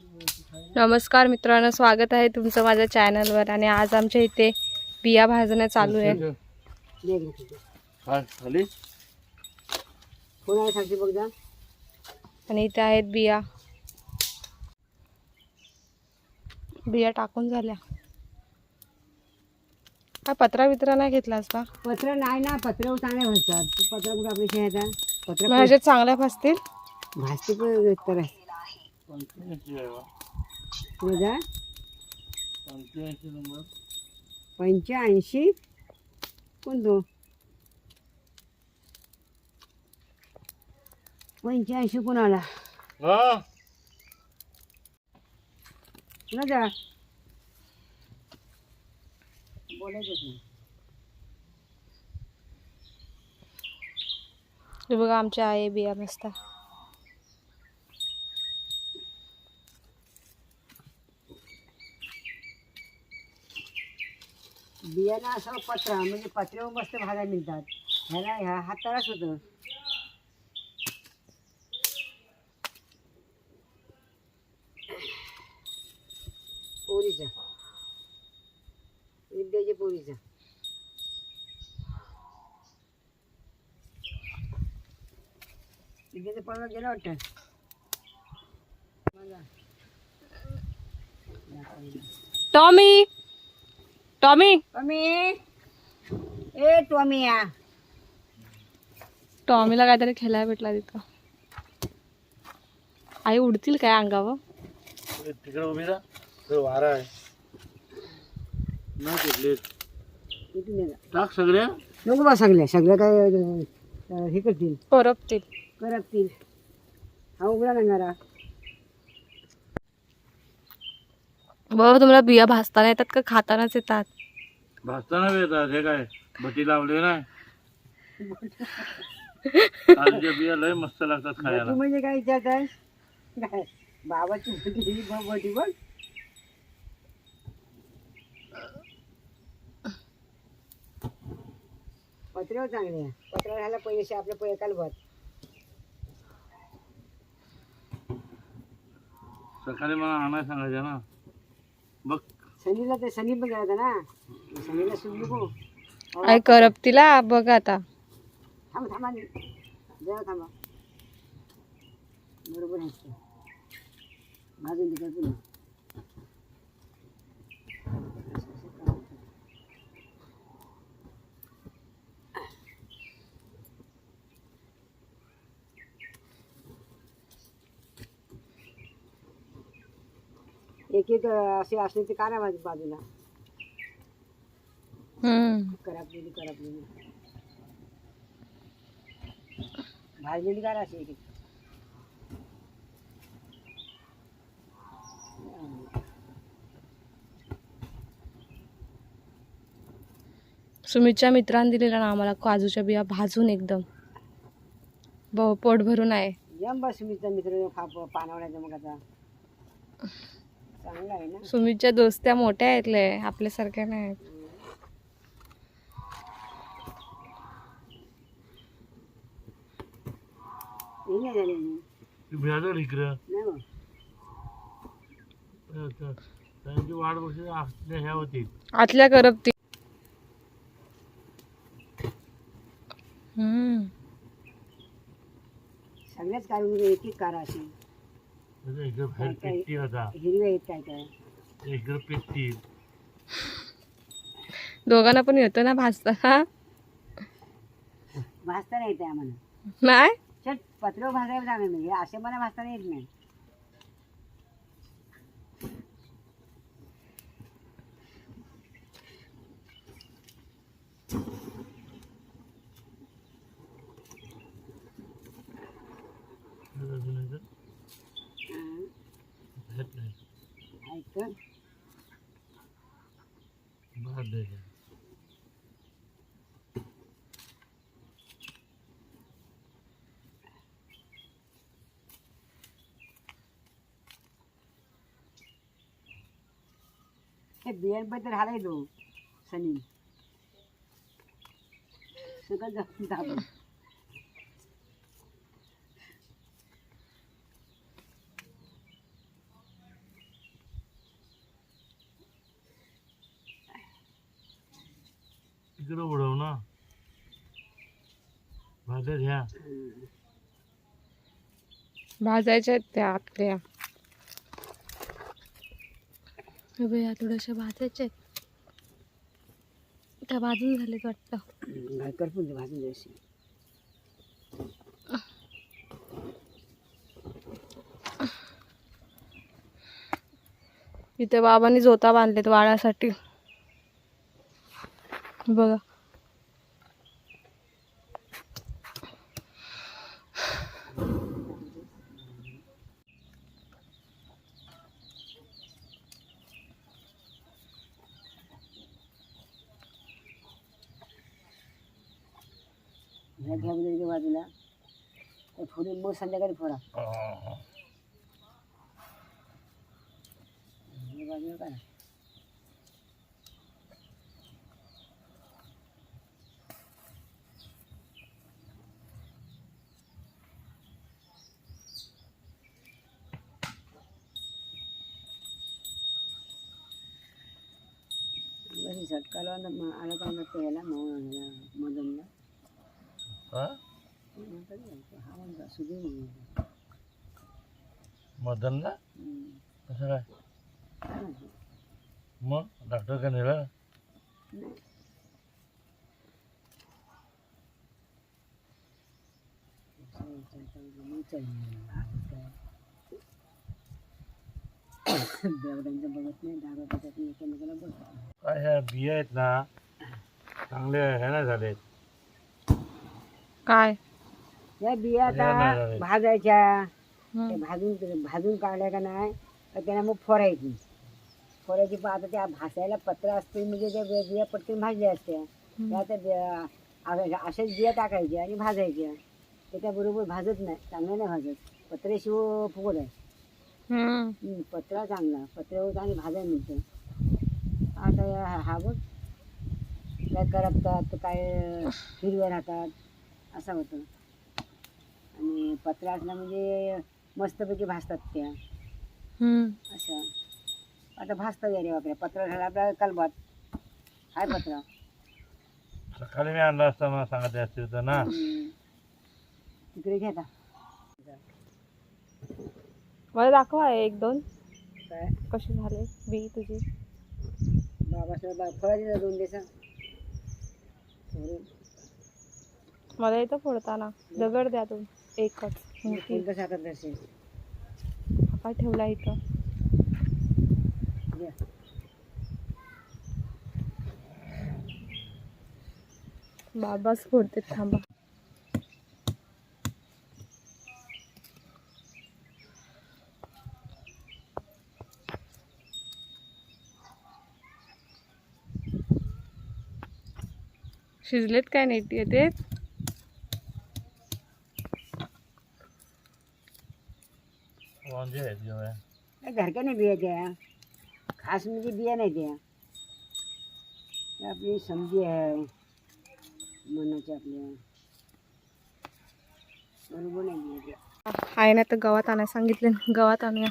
नमस्कार मित्रांनो स्वागत आहे तुमचं माझ्या चॅनलवर आणि आज आमच्या इथे बिया भाजणं चालू आहे. आणि इथे आहेत बिया. बिया टाकून झाल्या. काय पत्रा बित्रा नाही घेतलास का? पत्र नाही ना पत्र चांगले भाजतात. पत्र कुठं आपले शे येतात पत्र म्हणजे चांगल्या भाजतील? भाजते पण तर. आहे बा. पुढे जा पंच्याऐंशी कोणतो पंच्याऐंशी कोणाला हा ना जा बघा आमच्या आहे बिया मस्त. बियाणं असं पत्रा म्हणजे मस्त भाज्या मिळतात. ह्याला ह्या हातालाच होतं टॉमी! टॉमी? टॉमी? ए टॉमी या टॉमीला काहीतरी खेळायला भेटला तिथं. आई उडतील काय अंगावर? तिकडे उभी राहा. वारा आहे. नाही. टाक सगळ्या. नको बा सगळ्या. सगळ्या काय अं, हे करतील. परपतील. करपतील. हा उघडा लागणारा बघ तुम्हाला बिया भाजताना येतात का खातानाच येतात? भाजताना बी येतात हे काय भटी लावले कालच्या बिया लय मस्त लागतात खायला. तू म्हणजे काय आहे काय? बाबाची भटी ही भटी बघ. पत्र्यावर चांगले आहे. पत्र्यावर ह्याला पैसे आपल्या पैकाला भर. सकाळी मला आणाय सांगायचं ना. बघ सनीला ते सनी पण गेला होता ना सनीला सुन नको. आई करपतीला बघ आता. थांबा थांबा जरा थांबा. बरोबर आहे. ते. भाजून तिकडे एक एक असे असले ते काढा माझ्या बाजूला. करपलेली करपलेली भाजलेली काढा अशी एक एक सुमितच्या मित्रांनी दिलेला ना आम्हाला काजूच्या बिया भाजून एकदम. ब पोट भरून आहे. यम बस मित्र मित्र पानवण्याचं मग आता. सुमितच्या दोस्त्या मोठ्या आहेत लय आपल्यासारख्या नाही आहेत. इकडं? त्यांची असल्या ह्या होती. आतल्या करपती. हम्म. सगळ्याच काढून एक एक काढा काय काय? पेटती दोघांना पण येतो ना भाजताना भाजता नाही येते आम्हाला. नाही? चट पत्र भाजायला जाणार नाही असे मला भाजताना येत नाही. मागच्या बद्दल हालाय दो सनी. सगळं जाऊन तिकडं उडव ना. भाज्या घ्या. भाजायच्या आहेत त्या आपल्या. या थोड्याशा भाजायच्या आहेत. त्या भाजून झालेत वाटतं. करपून दे भाजून द्यायची इथे बाबांनी जोता बांधलेत वाळासाठी बघा. मग संध्याकाळी फोडा हे बाजूला करा बरी झटकाला आला मदनला? कसं काय? मग डॉक्टर का नेलं काय. ह्या बिया आहेत ना चांगले हे नाही झालेत. काय? या बिया आता. भाजायच्या. हम्म. ते भाजून भाजून काढल्या का नाही तर त्यांना मग फोरायची फोरायची पण आता त्या भासायला पत्र असते म्हणजे त्या बिया पटकन भाजल्या असत्या. त्या त्या बिया- अशा- अशाच बिया टाकायच्या आणि भाजायच्या. त्याच्याबरोबर भाजत नाही चांगलं नाही भाजत. पत्रेशिव फुगड आहे. पत्रा चांगला. पत्र्यावर चांगली भाजायला मिळतं. आता हा बघ. काय करपतात काय हिरव्या राहतात. असं होतं. आणि पत्रा असला म्हणजे मस्तपैकी भासतात त्या. हम्म. अशा आता भासता या रे बापरे पत्रा झाला आपला कलबात. हाय पत्रा. सकाळी मी आणला असता मला सांगत असतील तर ना. तिकडे घ्या आता. मला दाखवा हे एक दोन. काय? कशी झाले? बी तुझी. बाबासाहेब बा फळाची दोन दिवसा मला येतं फोडताना. दगड द्या तू एकच. मोठी. काय ठेवला इथं. घ्या. बाबाच फोडते थांबा. शिजलेत काय नीट येते वांगे आहेत घेऊया काय घरक्याने बिया त्या खास म्हणजे बिया नाही त्या त्या आपली समजी आहे मनाच्या आपल्या बरोबर नाही बिया त्या आहे ना तर गवात आणायला सांगितले गवात आणूया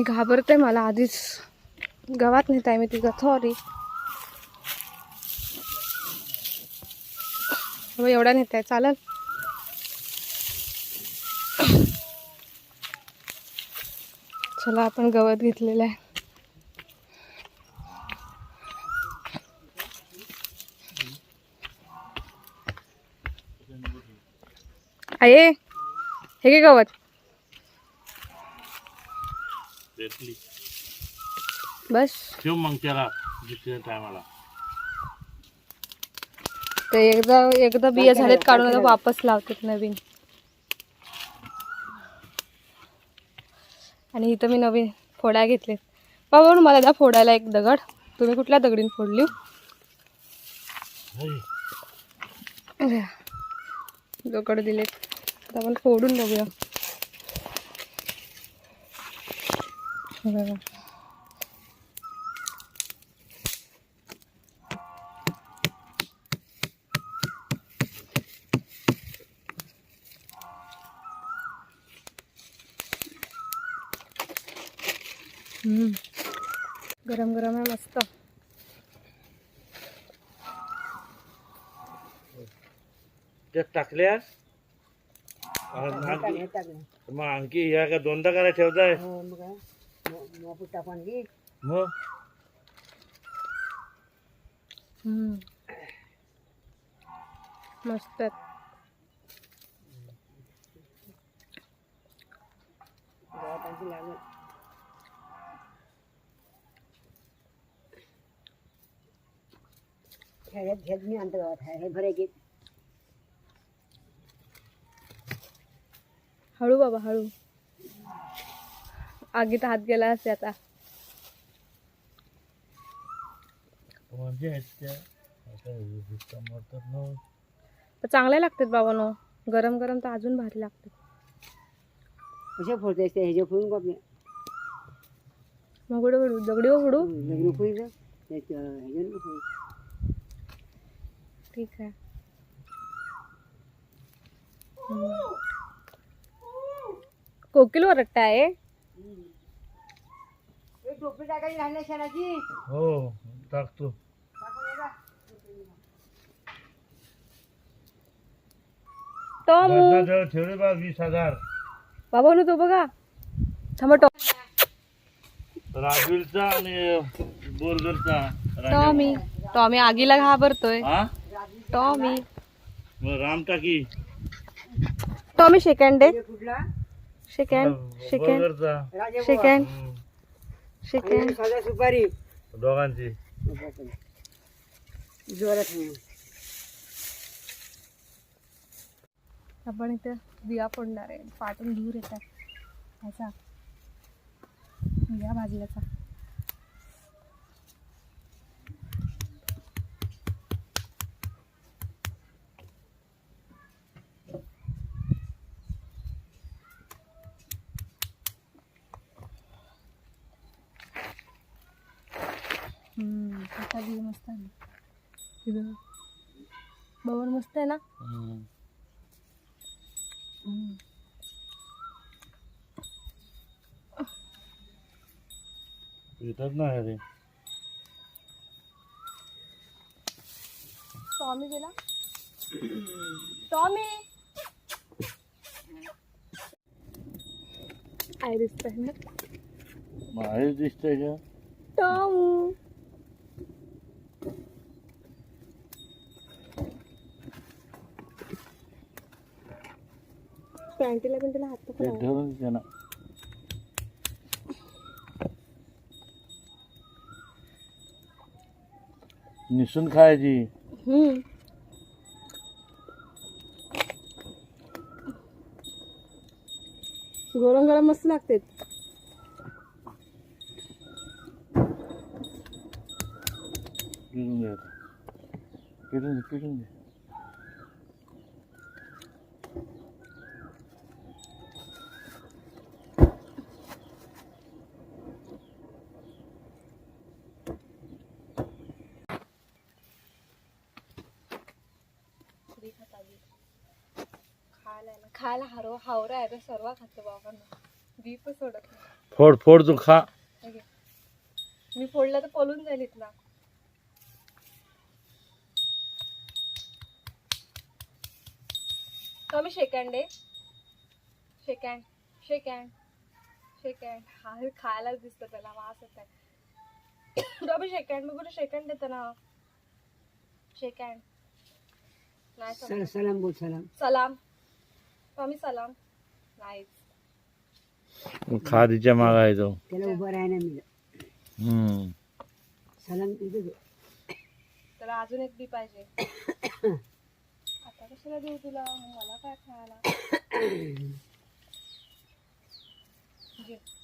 ही घाबरते मला आधीच. गवात नाही आहे मी तिचा सॉरी एवढा नेत आहे चालेल. चला आपण गवत घेतलेलं आहे. आहे हे घे गवत. भेटली बस. ठेव मग त्याला दुसऱ्या टायमाला. ते एकदा एकदा बिया झालेत काढून आता वापस लावतात नवीन. आणि इथं मी नवीन फोड्या घेतलेत. बाबा मला द्या फोडायला एक दगड. तुम्ही कुठल्या दगडीन फोडली? हे, दगड दिलेत. आता आपण फोडून बघूया. गरम गरम आहे मस्त. टाकल्यास मग आणखी ह्या का दोनदा करायला ठेवताय? हो, मोपूट घे. हम्म. मस्त लागेल. ह्याच्यात ह्यात मी आणतो गव्हात हे भरे हळू बाबा हळू आगीत हात गेला असते आता. चांगले लागतात बाबा नो. गरम गरम तर अजून भारी लागतात. कशा फोडते असते ह्याच्या फोडून आपल्या मग उडू दगडी उडू लग्न फोडीचं ह्याच्यानं फोडू ठीक आहे. कोकिल ओरडताय टोपी टाकायची राहिल्या शनाची हो टाकतो. ठेवले बा वीस हजार. बाबा नु तो बघा. थांबा टॉम राजवीरचा आणि बोरगरचा राजा. टॉमी. टॉमी आगीला घाबरतोय हा? टॉमी. मग राम टाकी. टॉमी सेकंड डे कुठला? सेकंड सेकंड बोरगरचा राजा साधा सुपारी. दोघांची. जोरात म्हणून आपण इथं बिया फोडणार आहे. पाटून दूर येतात. ह्याचा बिया भाजल्याचा हम्म, त्याचा मस्त आहे बरोबर मस्त आहे ना? हम्म. हम्म. अरे टॉमी गेला? टॉमी आय दिसतंय ना. बाहेर दिसतंय का? टॉमू! पॅन्टीला हात निसून खायची. हम्म. गरम गरम मस्त लागते घे पिळून घे. खायला हरव हावरा आहे तर सर्व खातो बाबांना. बी पण सोडत नाही. फोड फोड तू खा. मी फोडलं तर पळून जाईल इथला कमी सेकंड आहे. सेकंड सेकंड सेकंड हा हे खायलाच दिसतं त्याला वास येत आहे. कमी सेकंड मी कुठे सेकंड देतो ना. सेकंड नाही समजत. सलाम बोल सलाम. सलाम. कमी सलाम. नाहीच. खादीच्या मागा आहे तो. त्याला उभं राहायला हम्म. सलाम तिथं. त्याला अजून एक बी पाहिजे. आता कशाला देऊ तुला? मला काय खायला?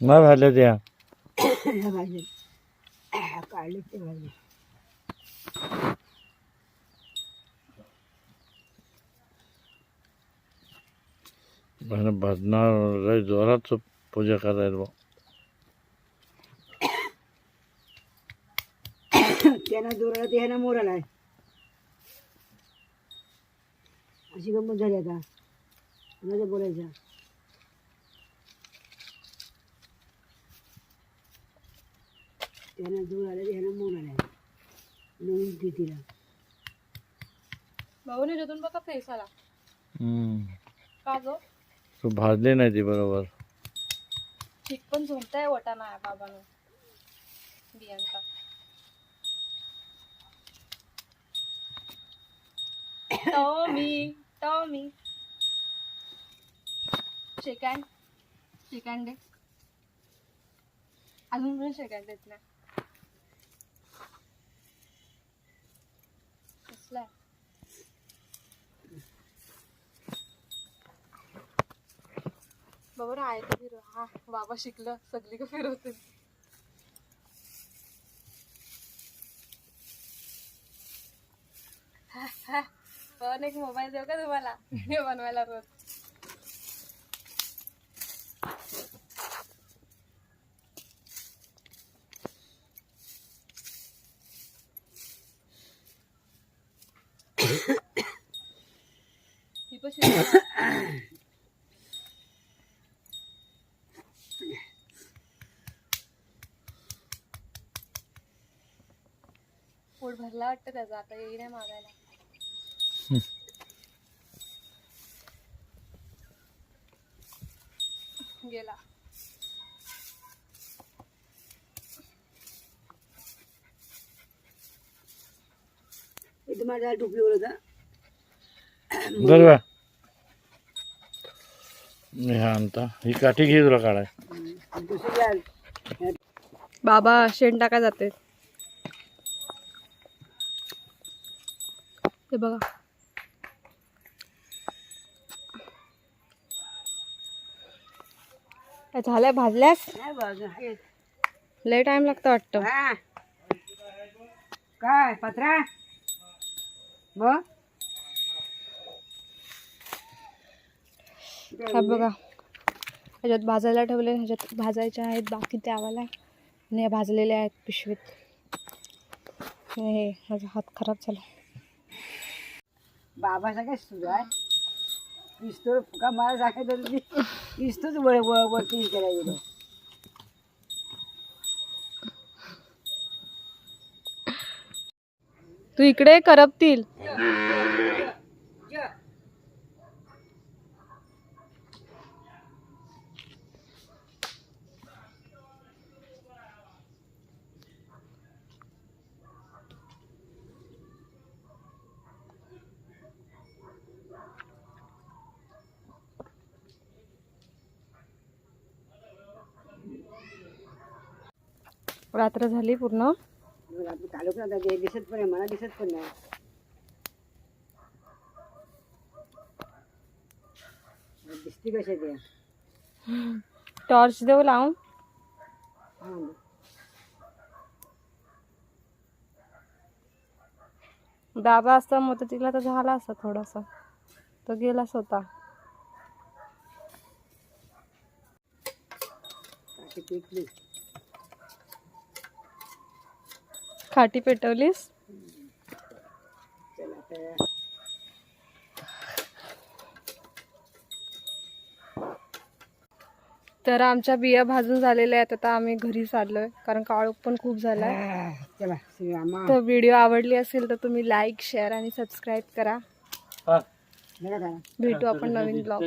नाही भाजल्या त्या ह्या भाजी काढले ते भाजी. आणि भजनार लय जोरात पूजा करायला बुवा. त्यांना जोराला ते ह्यानं मोराला अशी गंमत झाली आता. मध्ये बोलायचं त्यानं दूर आले ह्यानं मूल आले. नवीन तिथीला भाऊने त्यातून बघा फेस आला हम्म. का गं? तू भाजली नाही ती बरोबर. ठीक पण झोपताय वटाणा आहे बाबानं. बियांचा. Tommy Tommy. Shake hand. Shake hand दे. अजून पण शेकँड देत नाही कसला आहे? बाबा आहे का फिरव. हा बाबा शिकलं सगळी का फिरवते पण एक मोबाईल देऊ का तुम्हाला? व्हिडिओ बनवायला रोज ही पण शिकली. पोट भरला वाटतं त्याचा आता येई नाही मागायला. गेला. इथं माझ्या टोपलीवर होता. बरोबर मी हा आणता. ही काठी घे तुला काढाय. दुसरी बाबा शेण टाका जाते. ते बघा. झालंय भाजल्यास. लय टाइम लागतं वाटतं. काय पत्रा? बघा. ह्याच्यात भाजायला ठेवले ह्याच्यात भाजायच्या आहेत बाकी ते आवाला आणि भाजलेल्या आहेत पिशवीत. हे माझा हात खराब झाला बाबाचा काय सुरू इस्तो का मला सांगायचं पिस्तूच वर वर वरती केला गेलो तू इकडे करपतील. रात्र झाली पूर्ण. आपलं काढू पण आता दिसत पण आहे मला दिसत पण नाही दिसती कशी ते टॉर्च देऊ लावून. हा. बाबा असता मदतीला तर झाला असता थोडासा. तो गेलाच होता काठी खाटी पेटवलीस? तर आमच्या बिया भाजून झालेल्या आहेत आता आम्ही घरी चाललोय. कारण काळोख पण खूप झालाय. तर व्हिडिओ आवडली असेल तर तुम्ही लाईक शेअर आणि सबस्क्राईब करा. हा. भेटू आपण नवीन ब्लॉग